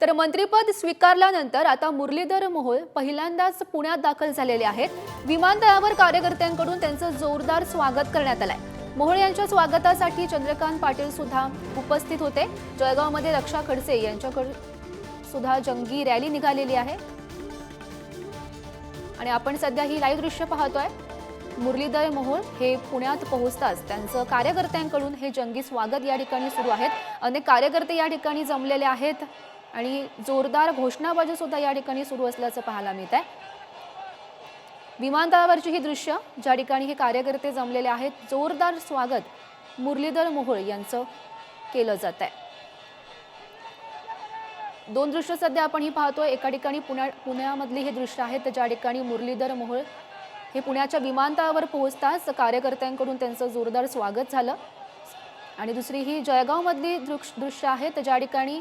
तर मंत्रीपद स्वीकारल्यानंतर आता मुरलीधर मोहोळ पहिल्यांदाच पुण्यात दाखल झालेले आहेत. विमानतळावर कार्यकर्त्यांकडून त्यांचं जोरदार स्वागत करण्यात आलंय. मोहोळ यांच्या स्वागतासाठी चंद्रकांत पाटील सुद्धा उपस्थित होते. जळगावमध्ये रक्षा खडसे यांच्याकडून सुद्धा जंगी रॅली निघालेली आहे. आणि आपण सध्या ही लाईव्ह दृश्य पाहतोय. मुरलीधर मोहोळ हे पुण्यात पोहोचताच त्यांचं कार्यकर्त्यांकडून हे जंगी स्वागत या ठिकाणी सुरू आहेत. अनेक कार्यकर्ते या ठिकाणी जमलेले आहेत. आणि जोरदार घोषणाबाजी सुद्धा या ठिकाणी सुरू असल्याचं पाहायला मिळत आहे. विमानतळावरची ही दृश्य ज्या ठिकाणी हे कार्यकर्ते जमलेले आहेत जोरदार स्वागत मुरलीधर मोहोळ यांचं केलं जात आहे. दोन दृश्य सध्या आपण ही पाहतोय. एका ठिकाणी पुण्या पुण्यामधली हे दृश्य आहेत ज्या ठिकाणी मुरलीधर मोहोळ हे पुण्याच्या विमानतळावर पोहोचताच कार्यकर्त्यांकडून त्यांचं जोरदार स्वागत झालं. आणि दुसरी ही जळगावमधली दृक्ष दृश्य आहे तर ज्या ठिकाणी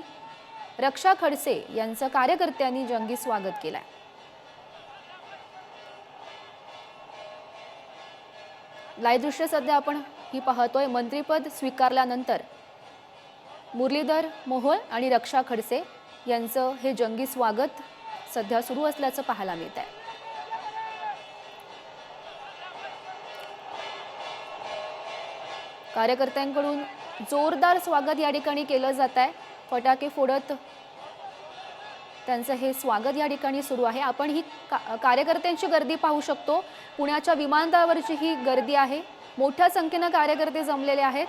रक्षा खडसे यांचं कार्यकर्त्यांनी जंगी स्वागत केलंय. लाईव्ह दृश्य सध्या आपण ही पाहतोय. मंत्रीपद स्वीकारल्यानंतर मुरलीधर मोहोळ आणि रक्षा खडसे यांचं हे जंगी स्वागत सध्या सुरू असल्याचं पाहायला मिळत आहे कार्यकर्त्यांकडून जोरदार स्वागत या ठिकाणी केलं जात आहे फटाके फोडत त्यांचं हे स्वागत या ठिकाणी सुरू आहे. आपण ही का कार्यकर्त्यांची गर्दी पाहू शकतो. पुण्याच्या विमानतळावरची ही गर्दी आहे. मोठ्या संख्येनं कार्यकर्ते जमलेले आहेत.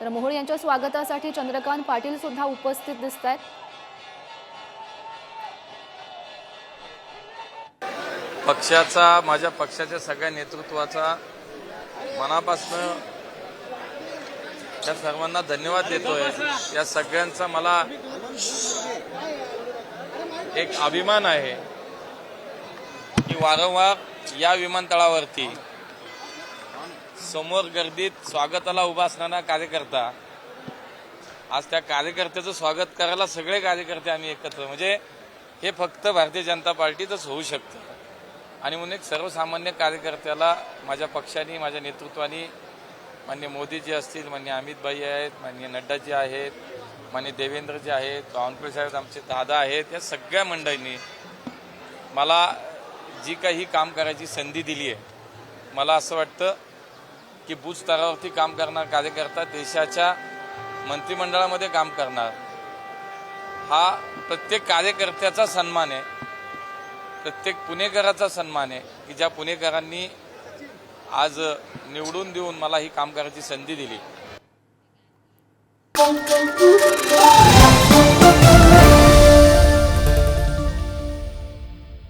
तर मोहोळ यांच्या स्वागतासाठी चंद्रकांत पाटील सुद्धा उपस्थित दिसत आहेत पक्षाचा माझ्या पक्षाच्या सगळ्या नेतृत्वाचा मनापासून त्या सर्वांना धन्यवाद देतोय. या सगळ्यांचा मला एक अभिमान आहे की वारंवार या विमानतळावरती समोर गर्दीत स्वागताला उभा असणारा कार्यकर्ता आज त्या कार्यकर्त्याचं स्वागत करायला सगळे कार्यकर्ते आम्ही एकत्र. म्हणजे हे फक्त भारतीय जनता पार्टीतच होऊ शकतं. आणि म्हणून एक सर्वसामान्य कार्यकर्त्याला माझ्या पक्षाने माझ्या नेतृत्वाने मान्य मोदीजी असतील मान्य अमितभाई आहेत मान्य नड्डाजी आहेत मान्य देवेंद्रजी आहेत बावनकुळे साहेब आमचे दादा आहेत या सगळ्या मंडळींनी मला जी काही काम करायची संधी दिली आहे मला असं वाटतं की बूथ स्तरावरती काम करणार कार्यकर्ता देशाच्या मंत्रिमंडळामध्ये काम करणार. हा प्रत्येक कार्यकर्त्याचा सन्मान आहे. प्रत्येक पुणेकराचा सन्मान आहे की ज्या पुणेकरांनी आज निवडून देऊन मला ही काम करायची संधी दिली.